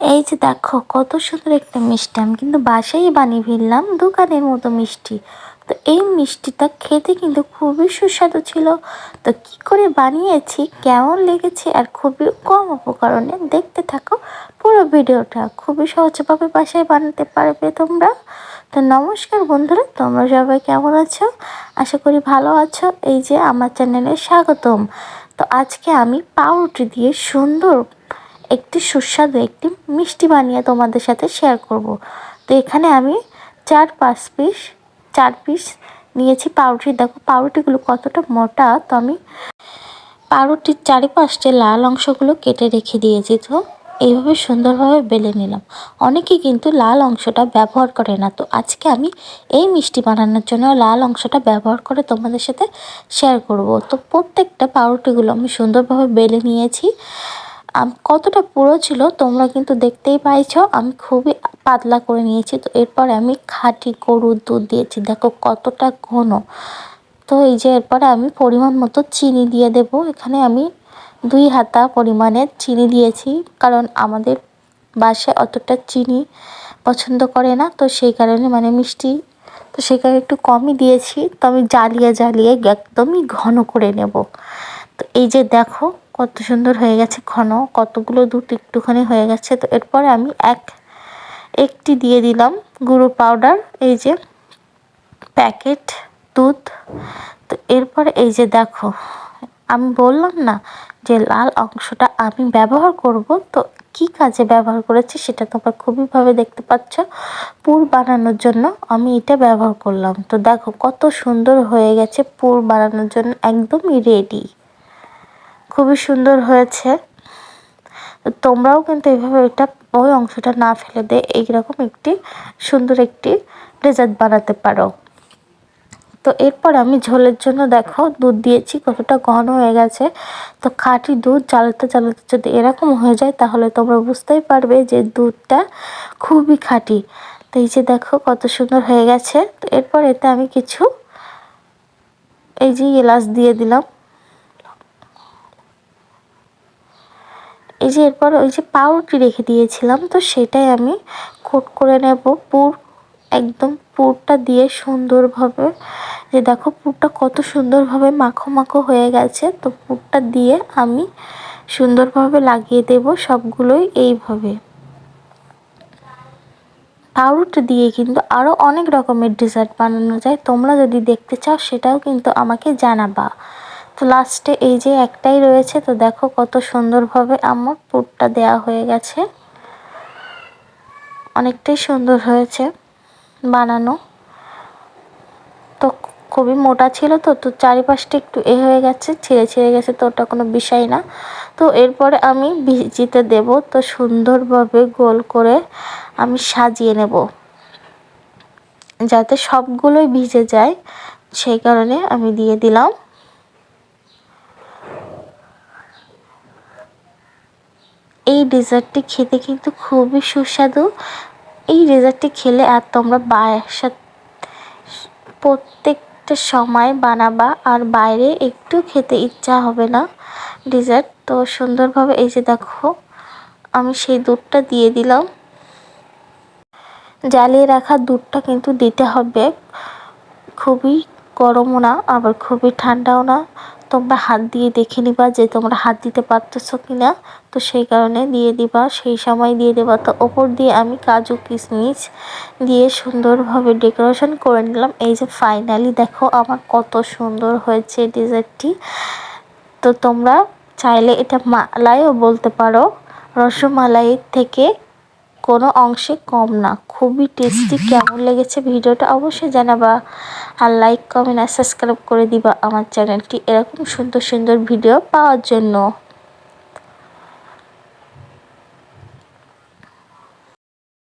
এই যে দেখো, কত সুন্দর একটা মিষ্টি। আমি কিন্তু বাসায় বানিয়ে ফেললাম, দোকানের মতো মিষ্টি। তো এই মিষ্টিটা খেতে কিন্তু খুবই সুস্বাদু ছিল। তো কি করে বানিয়েছি, কেমন লেগেছে আর খুবই কম উপকরণে দেখতে থাকো পুরো ভিডিওটা। খুবই সহজভাবে বাসায় বানাতে পারবে তোমরা। তো নমস্কার বন্ধুরা, তোমরা সবাই কেমন আছো? আশা করি ভালো আছো। এই যে আমার চ্যানেলে স্বাগতম। তো আজকে আমি পাউরুটি দিয়ে সুন্দর একটি সুস্বাদু, একটি মিষ্টি বানিয়ে তোমাদের সাথে শেয়ার করব। তো এখানে আমি চার পাঁচ পিস চার পিস নিয়েছি পাউরুটি। দেখো পাউরুটিগুলো কতটা মোটা। তো আমি পাউরুটির চারিপাশে লাল অংশগুলো কেটে রেখে দিয়েছি। তো এইভাবে সুন্দরভাবে বেলে নিলাম। অনেকে কিন্তু লাল অংশটা ব্যবহার করে না। তো আজকে আমি এই মিষ্টি বানানোর জন্য লাল অংশটা ব্যবহার করে তোমাদের সাথে শেয়ার করব। তো প্রত্যেকটা পাউরুটিগুলো আমি সুন্দরভাবে বেলে নিয়েছি। কতটা পুরো ছিল তোমরা কিন্তু দেখতেই পাইছো। আমি খুবই পাতলা করে নিয়েছি। তো এরপর আমি খাঁটি গরুর দুধ দিয়েছি। দেখো কতটা ঘন। তো এই যে এরপরে আমি পরিমাণ মতো চিনি দিয়ে দেব। এখানে আমি দুই হাতা পরিমাণে চিনি দিয়েছি। কারণ আমাদের বাসায় অতটা চিনি পছন্দ করে না। তো সেই কারণে মানে মিষ্টি, তো সেখানে একটু কমই দিয়েছি। তো আমি জ্বালিয়ে জ্বালিয়ে একদমই ঘন করে নেব। তো এই যে দেখো কত সুন্দর হয়ে গেছে ঘন, কতগুলো দুধ একটুখানি হয়ে গেছে। তো এরপরে আমি এক, একটি দিয়ে দিলাম গুঁড়ো পাউডার এই যে প্যাকেট দুধ। তো এরপরে এই যে দেখো, আমি বললাম না যে লাল অংশটা আমি ব্যবহার করব, তো কি কাজে ব্যবহার করেছি সেটা তোমরা খুবইভাবে দেখতে পাচ্ছ। পুর বানানোর জন্য আমি এটা ব্যবহার করলাম। তো দেখো কত সুন্দর হয়ে গেছে পুর বানানোর জন্য, একদমই রেডি খুবই সুন্দর হয়েছে। তোমরাও কিন্তু এভাবে এটা ওই অংশটা না ফেলে দিয়ে এইরকম একটি সুন্দর একটি ডেজার্ট বানাতে পারো। তো এরপর আমি ঝোলের জন্য দেখো দুধ দিয়েছি, কতটা ঘন হয়ে গেছে। তো খাঁটি দুধ জ্বালাতে জ্বালাতে যদি এরকম হয়ে যায় তাহলে তোমরা বুঝতেই পারবে যে দুধটা খুবই খাঁটি। তো এই যে দেখো কত সুন্দর হয়ে গেছে। তো এরপর এতে আমি কিছু এই যে এলাচ দিয়ে দিলাম। এই যে এরপর ওই যে পাউরুটি রেখে দিয়েছিলাম, তো সেটাই আমি কোট করে নেব। পুর, একদম পুরটা দিয়ে সুন্দরভাবে, যে দেখো পুরটা কত সুন্দরভাবে মাখো মাখো হয়ে গেছে, তো পুরটা দিয়ে আমি সুন্দরভাবে লাগিয়ে দেব সবগুলোই এইভাবে। পাউরুটি দিয়ে কিন্তু আরও অনেক রকমের ডেজার্ট বানানো যায়, তোমরা যদি দেখতে চাও সেটাও কিন্তু আমাকে জানাবা। তো লাস্টে এই যে একটাই রয়েছে, তো দেখো কত সুন্দরভাবে আমার পুরটা দেয়া হয়ে গেছে। অনেকটাই সুন্দর হয়েছে বানানো। তো খুবই মোটা ছিল তো তো চারিপাশটা একটু এ হয়ে গেছে, ছিঁড়ে ছিঁড়ে গেছে তো ওটা কোনো বিষয় না। তো এরপরে আমি ভিজিতে দেব, তো সুন্দরভাবে গোল করে আমি সাজিয়ে নেব। যাতে সবগুলোই ভিজে যায়, সেই কারণে আমি দিয়ে দিলাম। এই ডেজার্টটি খেতে কিন্তু খুবই সুস্বাদু। এই ডেজার্টটি খেলে আর তোমরা বাসার প্রত্যেকটা সময় বানাবা আর বাইরে একটু খেতে ইচ্ছা হবে না ডেজার্ট। তো সুন্দরভাবে এই যে দেখো, আমি সেই দুধটা দিয়ে দিলাম। জ্বালিয়ে রাখা দুধটা কিন্তু দিতে হবে। খুবই গরমও না, আবার খুবই ঠান্ডাও না। তোমরা হাত দিয়ে দেখে নিবা যে তোমরা হাত দিতে পারতেছো কি না তো সেই কারণে দিয়ে দিবা, সেই সময় দিয়ে দেবা। তো ওপর দিয়ে আমি কাজু কিশমিশ দিয়ে সুন্দরভাবে ডেকোরেশন করে নিলাম। এই যে ফাইনালি দেখো আমার কত সুন্দর হয়েছে ডিজার্টটি। তো তোমরা চাইলে এটা মালাইও বলতে পারো। রসমালাইয়ের থেকে কোনো অংশে কম না। খুবই টেস্টি কেমন লেগেছে ভিডিওটা অবশ্যই জানাবা। আর লাইক কমেন্ট আর সাবস্ক্রাইব করে দিবা আমার চ্যানেলটি এরকম সুন্দর সুন্দর ভিডিও পাওয়ার জন্য।